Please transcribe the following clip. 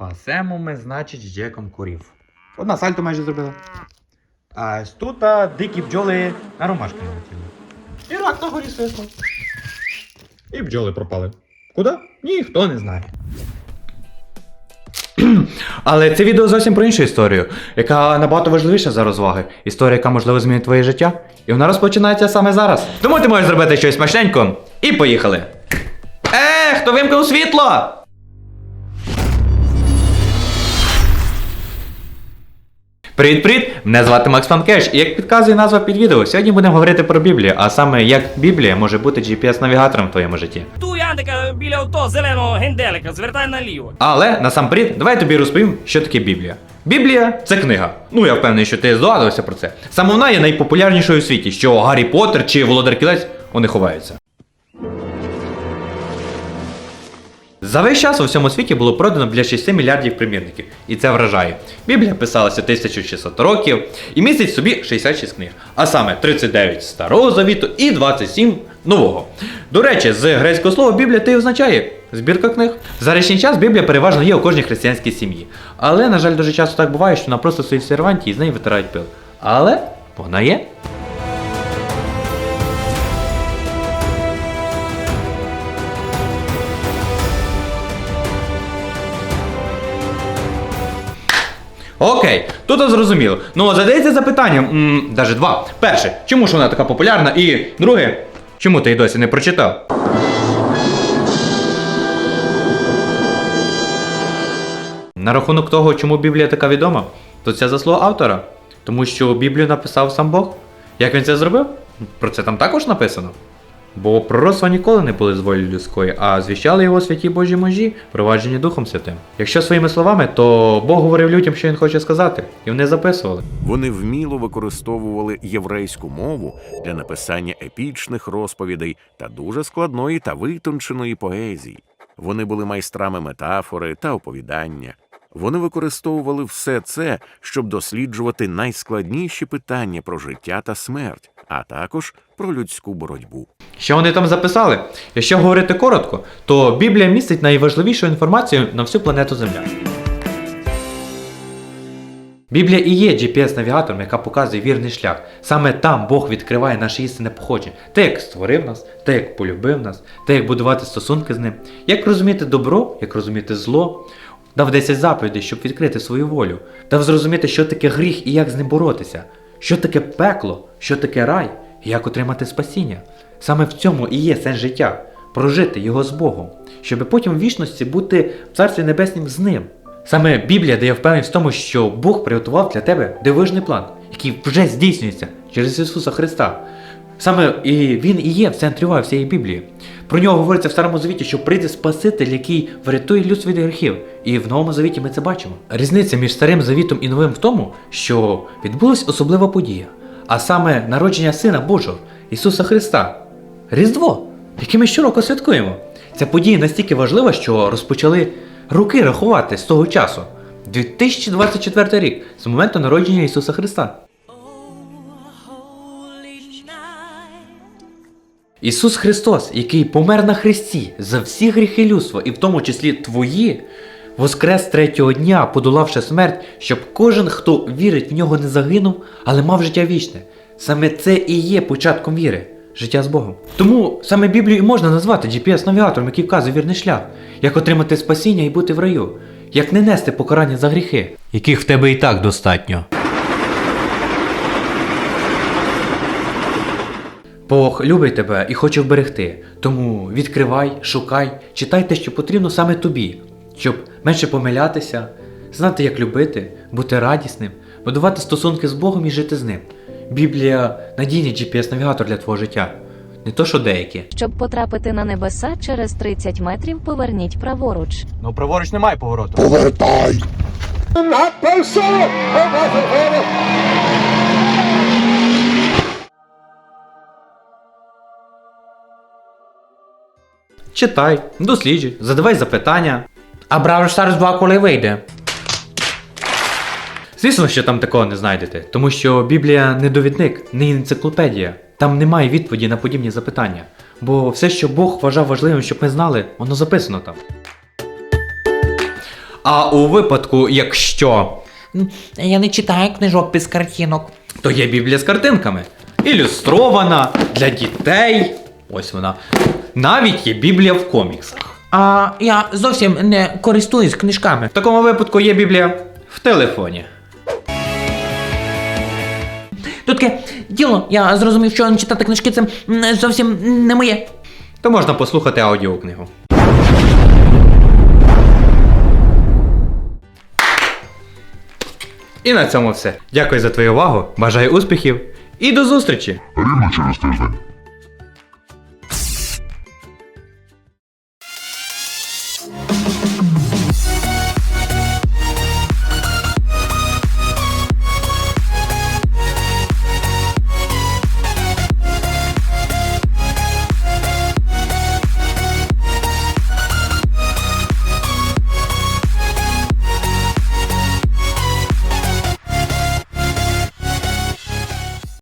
Пасемо ми, значить, з Джеком курів. Одна сальто майже зробила. А ось тут а, дикі бджоли на ромашки налетіли. І рак на горі свиснув. І бджоли пропали. Куди? Ніхто не знає. Але це відео зовсім про іншу історію, яка набагато важливіша за розваги. Історія, яка можливо змінить твоє життя. І вона розпочинається саме зараз. Тому ти можеш зробити щось смачненько. І поїхали. Е, хто вимкнув світло? Привіт-привіт! Мене звати Макс Фанкеш, і як підказує назва під відео, сьогодні будемо говорити про Біблію, а саме як Біблія може бути GPS-навігатором в твоєму житті. Ту Яндика біля авто зеленого генделика, звертай наліво. Але насамперед, давай я тобі розповім, що таке Біблія. Біблія це книга. Ну я впевнений, що ти здогадувався про це. Саме вона є найпопулярнішою у світі, що Гаррі Поттер чи Володар Кілець вони ховаються. За весь час у всьому світі було продано біля 6 мільярдів примірників, і це вражає. Біблія писалася 1600 років і містить собі 66 книг, а саме 39 старого завіту і 27 нового. До речі, з грецького слова Біблія ти означає збірка книг. В зарічний час Біблія переважно є у кожній християнській сім'ї. Але, на жаль, дуже часто так буває, що вона просто стоїть в серванті і з неї витирають пил. Але вона є. Окей, тут зрозуміло. Ну, задається запитання, даже два. Перше, чому ж вона така популярна? І друге, чому ти її досі не прочитав? На рахунок того, чому Біблія така відома, то це заслуга автора. Тому що Біблію написав сам Бог. Як він це зробив? Про це там також написано. Бо пророцтва ніколи не були з волі людської, а звіщали його святі Божі можі, проваджені Духом Святим. Якщо своїми словами, то Бог говорив людям, що він хоче сказати, і вони записували. Вони вміло використовували єврейську мову для написання епічних розповідей та дуже складної та витонченої поезії. Вони були майстрами метафори та оповідання. Вони використовували все це, щоб досліджувати найскладніші питання про життя та смерть, а також про людську боротьбу. Що вони там записали? Якщо говорити коротко, то Біблія містить найважливішу інформацію на всю планету Земля. Біблія і є GPS-навігатором, яка показує вірний шлях. Саме там Бог відкриває наше істинне походження. Те, як створив нас, те, як полюбив нас, те, як будувати стосунки з ним, як розуміти добро, як розуміти зло. Дав 10 заповідей, щоб відкрити свою волю, дав зрозуміти, що таке гріх і як з ним боротися, що таке пекло, що таке рай, і як отримати спасіння. Саме в цьому і є сенс життя прожити його з Богом, щоб потім в вічності бути в Царстві Небеснім з ним. Саме Біблія дає впевненість в тому, що Бог приготував для тебе дивижний план, який вже здійснюється через Ісуса Христа. Саме і він і є в центрі уваги всієї Біблії. Про нього говориться в Старому Завіті, що прийде Спаситель, який врятує людство від гріхів. І в Новому Завіті ми це бачимо. Різниця між Старим Завітом і Новим в тому, що відбулась особлива подія, а саме народження Сина Божого, Ісуса Христа. Різдво, яке ми щороку святкуємо. Ця подія настільки важлива, що розпочали роки рахувати з того часу. 2024 рік, з моменту народження Ісуса Христа. Ісус Христос, який помер на Христі за всі гріхи людства, і в тому числі твої, воскрес третього дня, подолавши смерть, щоб кожен, хто вірить в нього, не загинув, але мав життя вічне. Саме це і є початком віри, життя з Богом. Тому саме Біблію і можна назвати GPS-навігатором, який вказує вірний шлях, як отримати спасіння і бути в раю, як не нести покарання за гріхи, яких в тебе і так достатньо. Бог любить тебе і хоче вберегти. Тому відкривай, шукай, читай те, що потрібно саме тобі, щоб менше помилятися, знати, як любити, бути радісним, будувати стосунки з Богом і жити з ним. Біблія надійний GPS-навігатор для твого життя. Не то, що деякі. Щоб потрапити на небеса через 30 метрів, поверніть праворуч. Ну, праворуч немає повороту. Повертай! Читай, досліджуй, задавай запитання. А Бравл Stars 2 коли вийде? Звісно, що там такого не знайдете, тому що Біблія не довідник, не енциклопедія. Там немає відповіді на подібні запитання. Бо все, що Бог вважав важливим, щоб ми знали, воно записано там. А у випадку, якщо Я не читаю книжок без картинок. то є Біблія з картинками. Ілюстрована для дітей. Ось вона. Навіть є Біблія в коміксах. А я зовсім не користуюсь книжками. В такому випадку є Біблія в телефоні. Тут таке діло, я зрозумів, що читати книжки це м, зовсім не моє. То можна послухати аудіокнигу. І на цьому все. Дякую за твою увагу, бажаю успіхів і до зустрічі! Рівно через тиждень.